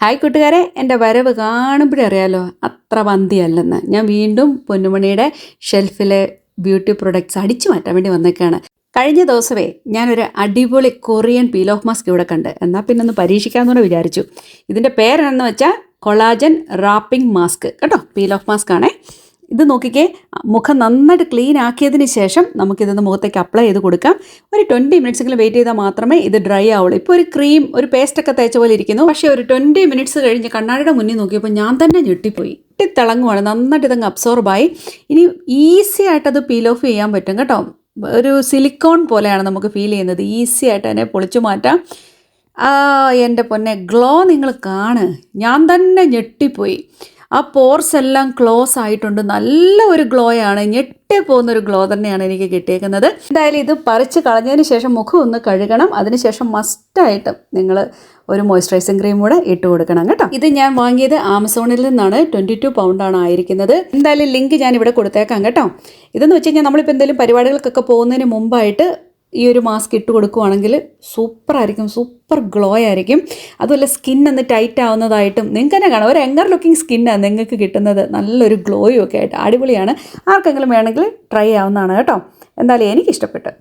Hi കൂട്ടുകാരെ എന്റെ വരവ് കാണുമ്പോഴേ അറിയാലോ അത്ര വന്തിയല്ലെന്ന് ഞാൻ വീണ്ടും പൊന്നുമണിയുടെ ഷെൽഫിലെ ബ്യൂട്ടി പ്രൊഡക്ട്സ് അടിച്ചു മാറ്റാൻ വേണ്ടി വന്നേക്കാണ്. കഴിഞ്ഞ ദിവസമേ ഞാനൊരു അടിപൊളി കൊറിയൻ പീൽ ഓഫ് മാസ്ക് ഇവിടെ കണ്ട്. എന്നാൽ പിന്നെ ഒന്ന് പരീക്ഷിക്കാമെന്ന് കൂടെ വിചാരിച്ചു. ഇതിന്റെ പേരെന്ന് വെച്ചാൽ കൊളാജൻ റാപ്പിംഗ് മാസ്ക്. കേട്ടോ പീൽ ഓഫ് മാസ്ക് ആണേ. ഇത് നോക്കിക്കേ മുഖം നന്നായിട്ട് ക്ലീൻ ആക്കിയതിന് ശേഷം നമുക്കിതൊന്ന് മുഖത്തേക്ക് അപ്ലൈ ചെയ്ത് കൊടുക്കാം. ഒരു ട്വന്റി മിനിറ്റ്സെങ്കിലും വെയിറ്റ് ചെയ്താൽ മാത്രമേ ഇത് ഡ്രൈ ആവുള്ളൂ. ഇപ്പോൾ ഒരു ക്രീം ഒരു പേസ്റ്റൊക്കെ തേച്ച പോലെ ഇരിക്കുന്നു. പക്ഷേ ഒരു ട്വന്റി മിനിറ്റ്സ് കഴിഞ്ഞ് കണ്ണാടിയുടെ മുന്നിൽ നോക്കിയപ്പോൾ ഞാൻ തന്നെ ഞെട്ടിപ്പോയി. തിളങ്ങുവാണ് നന്നായിട്ട് ഇതങ്ങ് അബ്സോർബായി ഇനി ഈസി ആയിട്ടത് പീൽ ഓഫ് ചെയ്യാൻ പറ്റും കേട്ടോ. ഒരു സിലിക്കോൺ പോലെയാണ് നമുക്ക് ഫീൽ ചെയ്യുന്നത്. ഈസി ആയിട്ട് തന്നെ പൊളിച്ചു മാറ്റാം. എന്റെ പൊന്നെ ഗ്ലോ നിങ്ങൾ കാണ്. ഞാൻ തന്നെ ഞെട്ടിപ്പോയി. ആ പോർസ് എല്ലാം ക്ലോസ് ആയിട്ടുണ്ട്. നല്ല ഒരു ഗ്ലോ ആണ്. ഞെട്ടി പോകുന്ന ഒരു ഗ്ലോ തന്നെയാണ് എനിക്ക് കിട്ടിയേക്കുന്നത്. എന്തായാലും ഇത് പറിച്ച് കളഞ്ഞതിന് ശേഷം മുഖം ഒന്ന് കഴുകണം. അതിനുശേഷം മസ്റ്റായിട്ടും നിങ്ങൾ ഒരു മോയ്സ്ചറൈസിങ് ക്രീം കൂടെ ഇട്ട് കൊടുക്കണം കേട്ടോ. ഇത് ഞാൻ വാങ്ങിയത് ആമസോണിൽ നിന്നാണ്. ട്വന്റി ടു പൗണ്ടാണ് ആയിരിക്കുന്നത്. എന്തായാലും ലിങ്ക് ഞാൻ ഇവിടെ കൊടുത്തേക്കാം കേട്ടോ. ഇതെന്ന് വെച്ച് കഴിഞ്ഞാൽ നമ്മളിപ്പോൾ എന്തെങ്കിലും പരിപാടികൾക്കൊക്കെ പോകുന്നതിന് മുമ്പായിട്ട് ഈ ഒരു മാസ്ക് ഇട്ട് കൊടുക്കുവാണെങ്കിൽ സൂപ്പറായിരിക്കും സൂപ്പർ ഗ്ലോ ആയിരിക്കും അതുപോലെ സ്കിൻ ഒന്ന് ടൈറ്റ് ആവുന്നതായിട്ടും നിങ്ങൾക്ക് തന്നെ കാണാം. ഒരു എങ്ങർ ലുക്കിംഗ് സ്കിന്നാണ് നിങ്ങൾക്ക് കിട്ടുന്നത്. നല്ലൊരു ഗ്ലോയും ഒക്കെ ആയിട്ട് അടിപൊളിയാണ്. ആർക്കെങ്കിലും വേണമെങ്കിൽ ട്രൈ ആവുന്നതാണ് കേട്ടോ. എന്തായാലും എനിക്കിഷ്ടപ്പെട്ടു.